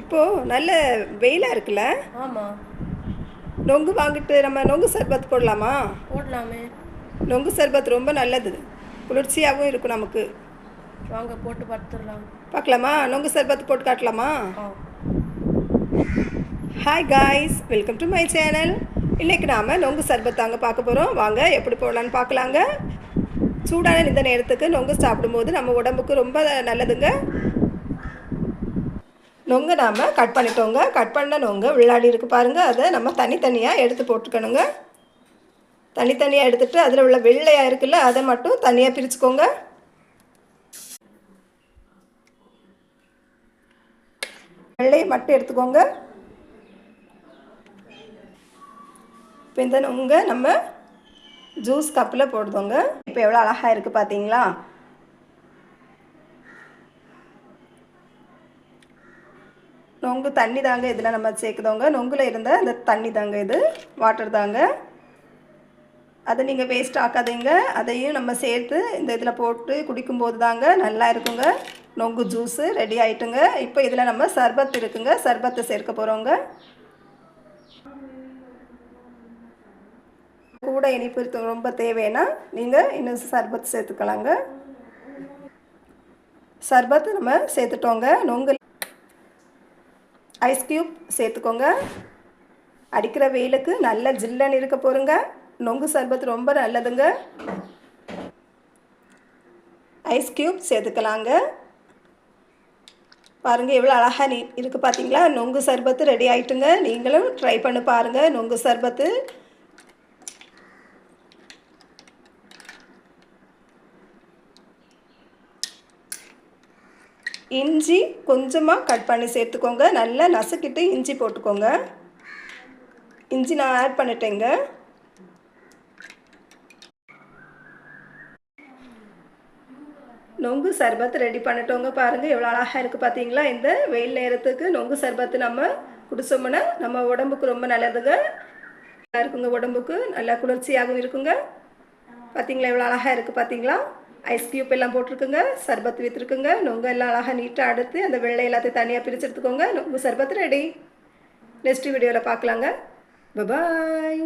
இப்போது நல்ல வெயிலாக இருக்குல்ல? ஆமாம் நொங்கு வாங்கிட்டு நம்ம நொங்கு சர்பத் போடலாமா? போடலாமே. நொங்கு சர்பத் ரொம்ப நல்லது. குளிர்ச்சியாகவும் இருக்கும் நமக்கு. வாங்க போட்டு பார்த்துடலாம் பார்க்கலாமா? நொங்கு சர்பத் போட்டு காட்டலாமா? Hi guys welcome to my channel இன்றைக்கி நாம் நொங்கு சர்பத் தாங்க பார்க்க போகிறோம் வாங்க எப்படி போடலான்னு பார்க்கலாங்க. சூடான இந்த நேரத்துக்கு நொங்கு சாப்பிடும்போது நம்ம உடம்புக்கு ரொம்ப நல்லதுங்க. நொங்கு நாம் கட் பண்ணிட்டோங்க. கட் பண்ண நொங்கு உள்ளாடி இருக்கு பாருங்கள் அதை நம்ம தனித்தனியாக எடுத்து போட்டுக்கணுங்க. தனித்தனியாக எடுத்துட்டு அதில் உள்ள வெள்ளையாக இருக்குல்ல அதை மட்டும் தனியாக பிரிச்சுக்கோங்க. வெள்ளையை மட்டும் எடுத்துக்கோங்க. இப்போ இந்த நொங்க நம்ம ஜூஸ் கப்பில் போடுதோங்க இப்போ எவ்வளோ அழகாக இருக்குது பார்த்தீங்களா நொங்கு தண்ணி தாங்க இதில் நம்ம சேர்க்குதோங்க. நொங்கில் இருந்த இந்த தண்ணி தாங்க இது. வாட்டர் தாங்க. அதை நீங்கள் வேஸ்ட் ஆக்காதீங்க. அதையும் நம்ம சேர்த்து இந்த இதில் போட்டு குடிக்கும்போது தாங்க நல்லா இருக்குங்க. நொங்கு ஜூஸு ரெடி ஆகிட்டுங்க இப்போ இதில் நம்ம சர்பத் இருக்குங்க. சர்பத்தை சேர்க்க போகிறோங்க கூட இனிப்பு ரொம்ப தேவைன்னா நீங்கள் இன்னும் சர்பத் சேர்த்துக்கலாங்க. சர்பத் நம்ம சேர்த்துட்டோங்க. நொங்கு ஐஸ் க்யூப் சேர்த்துக்கோங்க. அடிக்கிற வெயிலுக்கு நல்ல ஜில்லன்னு இருக்க போகிறோங்க நொங்கு சர்பத் ரொம்ப நல்லதுங்க. ஐஸ் க்யூப் சேர்த்துக்கலாங்க. பாருங்கள் எவ்வளோ அழகாக நீ இருக்குது பார்த்தீங்களா நொங்கு சர்பத்து ரெடி ஆகிட்டுங்க நீங்களும் ட்ரை பண்ணி பாருங்கள் நொங்கு சர்பத்து இஞ்சி கொஞ்சமாக கட் பண்ணி சேர்த்துக்கோங்க. நல்லா நசுக்கிட்டு இஞ்சி போட்டுக்கோங்க. இஞ்சி நான் ஆட் பண்ணிட்டேங்க. நொங்கு சர்பத் ரெடி பண்ணிட்டோங்க பாருங்கள் எவ்வளோ அழகாக இருக்குது பார்த்தீங்களா இந்த வெயில் நேரத்துக்கு நொங்கு சர்பத்து நம்ம குடிச்சோம்னா நம்ம உடம்புக்கு ரொம்ப நல்லதுங்க. நல்லா இருக்குங்க உடம்புக்கு. நல்லா குளிர்ச்சியாகவும் இருக்குங்க. பார்த்தீங்களா எவ்வளோ அழகாக இருக்குது பார்த்தீங்களா ஐஸ் க்யூப் எல்லாம் போட்டிருக்குங்க. சர்பத் விற்றுருக்குங்க நொங்கு எல்லாம் அழகாக நீட்டாக அடுத்து அந்த வெள்ளை எல்லாத்தையும் தனியாக பிரித்து எடுத்துக்கோங்க. நொங்கு சர்பத் ரெடி நெக்ஸ்ட் வீடியோவில் பார்க்கலாங்க. பபாய்